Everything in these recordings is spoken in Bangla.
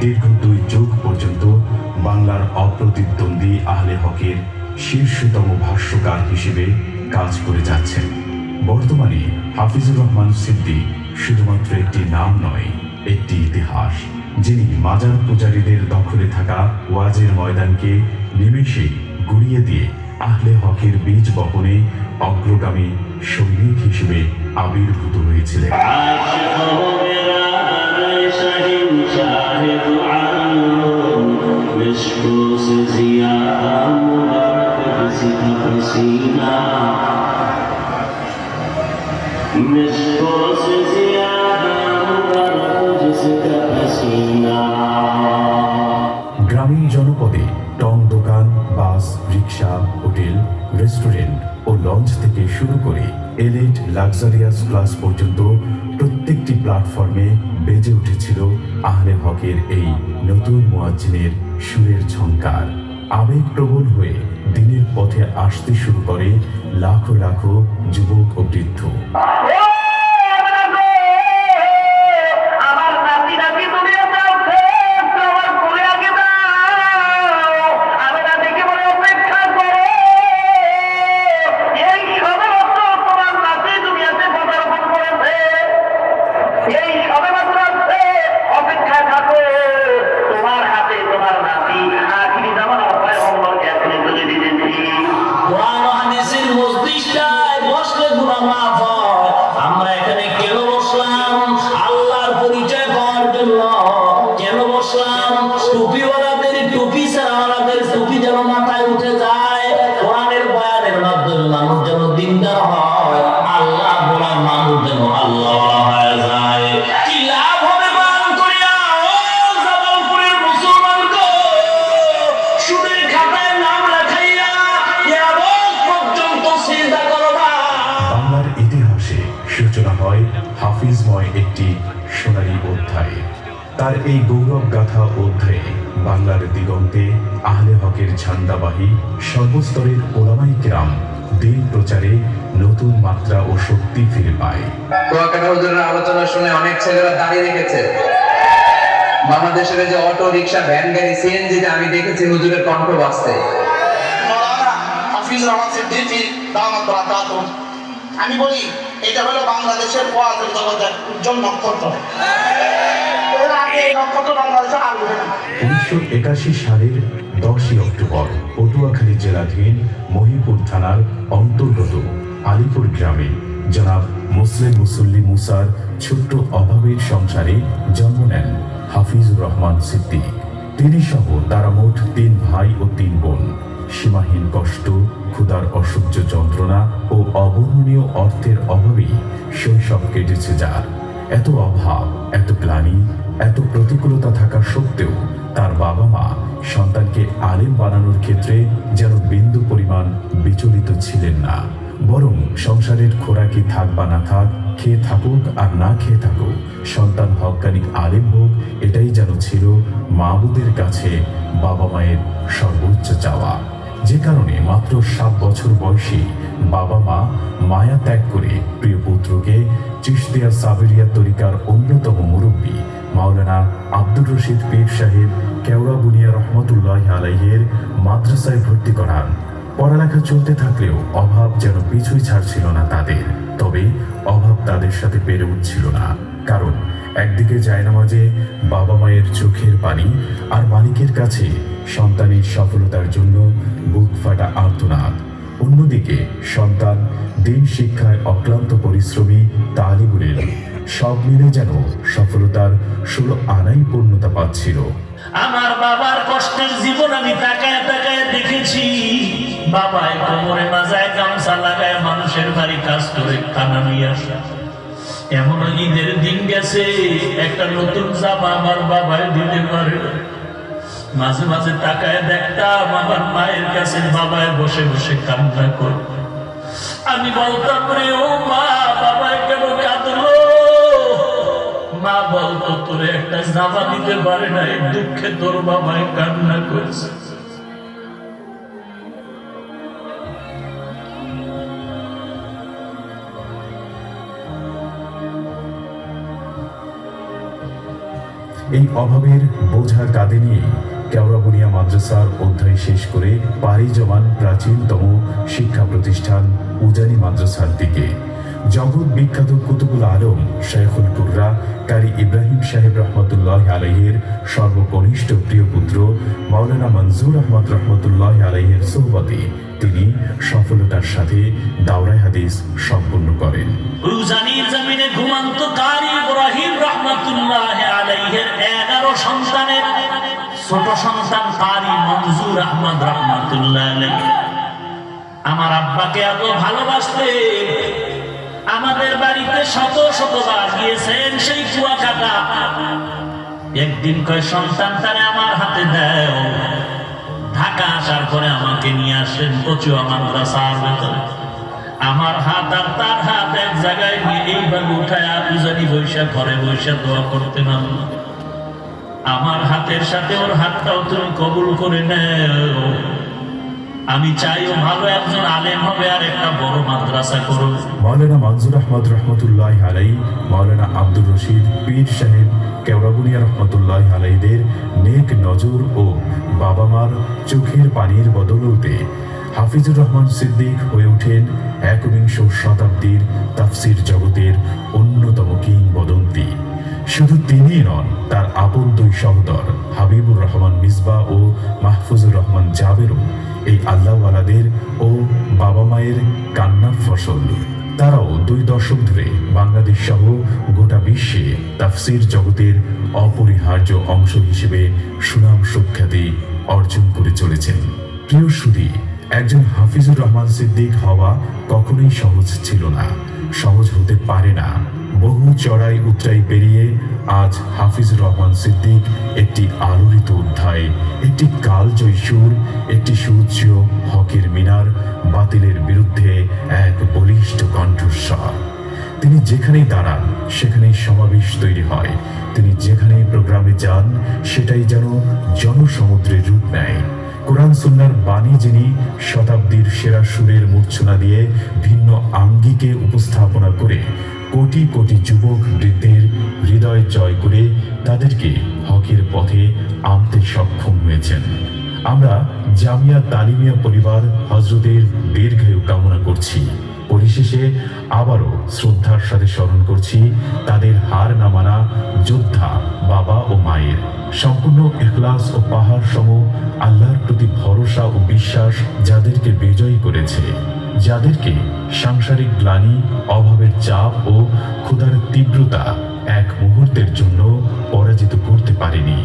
দীর্ঘ দুই যুগ পর্যন্ত বাংলার অপ্রতিদ্বন্দ্বী আহলে হকের শীর্ষতম ভাষ্যকার হিসেবে কাজ করে যাচ্ছেন। বর্তমানে হাফিজুর রহমান সিদ্দিক শুধুমাত্র একটি নাম নয়, একটি ইতিহাস, যিনি মাজার পূজারীদের দখলে থাকা ওয়াজের ময়দানকে নিমেষেই গুড়িয়ে দিয়ে আহলে হকের বীজ বপনে অগ্রগামী সৈনিক হিসেবে আবির্ভূত হয়েছিলেন। شهد عالم مش بوس زيادة হোটেল, রেস্টুরেন্ট ও লঞ্চ থেকে শুরু করে এলিট লাক্সারিয়াস ক্লাস পর্যন্ত প্রত্যেকটি প্ল্যাটফর্মে বেজে উঠেছিল আহলে হকের এই নতুন মোয়াজ্জিনের সুরের ঝঙ্কার আবেগপ্রবণ হয়ে দিনের পথে আসতে শুরু করে লাখো লাখো যুবক ও বৃদ্ধ। তার এই গৌরব গাথা অধ্যায়ে বাংলার দিগন্তে আহলে হকের ঝান্ডাবাহী সর্বস্তরের ওলামাই গ্রাম দিন প্রচারে নতুন মাত্রা ও শক্তি ফিরে পায়। আলোচনা শুনে অনেক ছেলেরা দাঁড়িয়ে রেখেছে। বাংলাদেশের যে অটো রিক্সা ভ্যান গাড়ি সিএনজি আমি দেখেছি হুজুরের কণ্ঠ বাজতে হাফিজ রহমান সিদ্দিকী দামাত বারাকাতুহু আমি বলি এটা হলো বাংলাদেশের জগতের উজ্জ্বল নক্ষত্র। উনিশশো একাশি সালের দশই অক্টোবর, পটুয়াখালী জেলাধীন মহিপুর থানার অন্তর্গত আলিপুর গ্রামে জনাব মুসলিম মুসল্লি মুসার ছোট্ট অভাবের সংসারে জন্ম নেন হাফিজুর রহমান সিদ্দিক। তিনি সহ তারা মোট তিন ভাই ও তিন বোন। সীমাহীন কষ্ট, ক্ষুধার অসহ্য যন্ত্রণা ও অবর্ণনীয় অর্থের অভাবেই শৈশব কেটেছে যার। এত অভাব, এত গ্লানি এত প্রতিকূলতা থাকা সত্ত্বেও তার বাবা মা সন্তানকে আলেম বানানোর ক্ষেত্রে যেন বিন্দু পরিমাণ বিচলিত ছিলেন না, বরং সংসারের খোরাকি থাক বা না থাক, খেয়ে থাকুক আর না খেয়ে থাকুক, সন্তান হকানি আলেম হোক, এটাই যেন ছিল মাবুদের কাছে বাবা মায়ের সর্বোচ্চ চাওয়া। যে কারণে মাত্র সাত বছর বয়সী বাবা মা মায়া ত্যাগ করে প্রিয় পুত্রকে চিশতিয়া সাবেরিয়া তরিকার অন্যতম মুরব্বী মাওলানা আব্দুর রশিদ পীর সাহেব কেওড়া বুনিয়া রহমতুল্লাহ আলাইয়ের মাদ্রাসায় ভর্তি করান। পড়ালেখা চলতে থাকলেও অভাব যেন পিছুই ছাড়ছিল না তাদের। তবে অভাব তাদের সাথে পেরে উঠছিল না। কারণ একদিকে যায় নামাজে বাবা মায়ের চোখের পানি আর মালিকের কাছে সন্তানের সফলতার জন্য বুক ফাটা আর্তনাদ। অন্যদিকে সন্তান দিন শিক্ষায় অক্লান্ত পরিশ্রমী তালিবুলের সব মিলে যেন সফলতার ষোলো আনাই পূর্ণতা পাচ্ছিল। আমার বাবার কষ্টের জীবন আমি তাকায় তাকায় দেখেছি। বাবায় কোমরে মাজায় গামছা লাগায় মানুষের বাড়ি কাজ করে খানা নিয়ে আসে। এমন ঈদের দিন গেছে, একটা নতুন জামা আমার বাবায় দিতে পারে। মাঝে মাঝে তাকায় দেখতাম, আমার মায়ের কাছে বাবায় বসে বসে কান্না কর আমি বলতাম, রে ও মা বাবায় মা বলতো একটা জামা দিতে পারে দুঃখে তোর কান্না করছে। এই অভাবের বোঝা কাঁধে নিয়ে কেওড়াবুনিয়া মাদ্রাসার অধ্যায় শেষ করে পাড়ি জমান প্রাচীনতম শিক্ষা প্রতিষ্ঠান উজানি মাদ্রাসার দিকে। জগৎ বিখ্যাত কুতুবুল আলম শেখুল কুর্রা, কারি ইব্রাহিম সাহেব রহমতুল্লাহ আলাইহের সর্বকনিষ্ঠ প্রিয় পুত্র মাওলানা মনজুর আহমদ রহমতুল্লাহ আলাইহের সোহবতে তিনি সফলতার সাথে দাওরাই হাদিস সম্পন্ন করেন। উজানির জমিনে ঘুমন্ত কারি ইব্রাহিম রহমাতুল্লাহ আলাইহির 11 সন্তানের ছোট সন্তান কারি মনজুর আহমদ রহমাতুল্লাহ আলাইহি। আমার আব্বাকে এত ভালোবাসতেন। আমাদের বাড়িতে শত শতবার গিয়েছেন সেই কুয়াকাটা। একদিন কয়, সন্তান তারে আমার হাতে দেয় ঢাকা আসার পরে আমাকে নিয়ে কচু আমার মাদ্রাসার ভেতরে। আমার হাত আর তার হাত এক জায়গায় নিয়ে এইভাবে উঠায় উজানি বৈশা ঘরে বৈশা দোয়া করতে নামলো আমার হাতের সাথে ওর হাতটাও তুমি কবুল করে নেও। আমি চাই ও ভালো একজন আলেম হবে আর একটা বড় মাদ্রাসা করুন মাওলানা মনজুর আহমদ রহমতুল্লাহ আলাই মাওলানা আব্দুর রশিদ পীর সাহেব কেওড়াবুনিয়া রহমতুল্লাহ আলাইদের নেক নজর ও বাবা মার চোখের পানির বদলতে হাফিজুর রহমান সিদ্দিক হয়ে ওঠেন একবিংশ শতাব্দীর তাফসির জগতের অন্যতম কিংবদন্তি। শুধু তিনিই নন, তার আপন দুই সহদর, হাবিবুর রহমান মিসবা ও মাহফুজুর রহমান জাবেরও এই আল্লাহওয়ালাদের ও বাবা মায়ের কান্নার ফসল। তারাও দুই দশক ধরে বাংলাদেশ সহ গোটা বিশ্বে তাফসির জগতের অপরিহার্য অংশ হিসেবে সুনাম সুখ্যাতি অর্জন করে চলেছেন। প্রিয় সুদী একজন হাফিজুর রহমান সিদ্দিক হওয়া কখনোই সহজ ছিল না, সহজ হতে পারে না। বহু চড়াই উতরাই পেরিয়ে আজ হাফিজুর রহমান সিদ্দিক একটি আলোড়িত অধ্যায়, একটি কালজয়ী সুর, একটি সুউচ্চ হকের মিনার, বাতিলের বিরুদ্ধে এক বলিষ্ঠ কণ্ঠস্বর। তিনি যেখানেই দাঁড়ান, সেখানেই সমাবেশ তৈরি হয়। তিনি যেখানেই প্রোগ্রামে যান, সেটাই যেন জনসমুদ্রের রূপ নেয়। কোরআন সুন্নার বাণী যিনি শতাব্দীর সেরা সুরের মূর্ছনা দিয়ে ভিন্ন আঙ্গিকে উপস্থাপনা করে কোটি কোটি যুবক বৃদ্ধের হৃদয় জয় করে তাদেরকে হকের পথে আনতে সক্ষম হয়েছেন। আমরা জামিয়া তালিমিয়া পরিবার হজরতের দীর্ঘায়ু কামনা করছি। পরিশেষে আবারও শ্রদ্ধার সাথে স্মরণ করছি তাদের হার না মানা যোদ্ধা বাবা ও মায়ের। সম্পূর্ণ ইখলাস ও পাহাড় সম আল্লাহর প্রতি ভরসা ও বিশ্বাস যাদেরকে বিজয়ী যাদেরকে সাংসারিক গ্লানি, অভাবের চাপ ও ক্ষুধার তীব্রতা এক মুহূর্তের জন্য পরাজিত করতে পারেনি।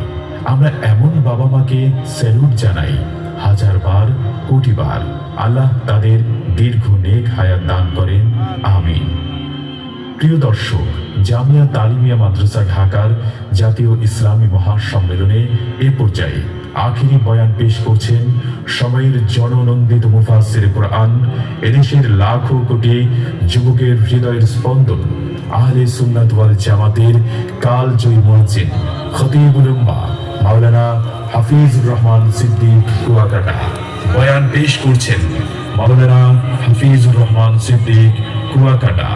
আমরা এমন বাবা মাকে স্যালুট জানাই হাজার বার কোটি বার আল্লাহ তাদের দীর্ঘ নেক হায়াত দান করেন। আমিন। প্রিয় দর্শক, জামিয়া তালিমিয়া মাদ্রাসা ঢাকার জাতীয় ইসলামী মহাসম্মেলনে এ পর্যায়ে আখিরি বয়ান পেশ করছেন সময়ের জননন্দিত মুফাসির কোরআন, এদেশের লাখো কোটি যুবকের হৃদয়ের স্পন্দন, আহলে সুন্নাত ওয়াল জামাতের কাল জয়ী মুয়াজ্জিন খতিবুল উম্মাহ মাওলানা হাফিজুর রহমান সিদ্দিক কুয়াকাটা। বয়ান পেশ করছেন মাওলানা হাফিজুর রহমান সিদ্দিক কুয়াকাটা।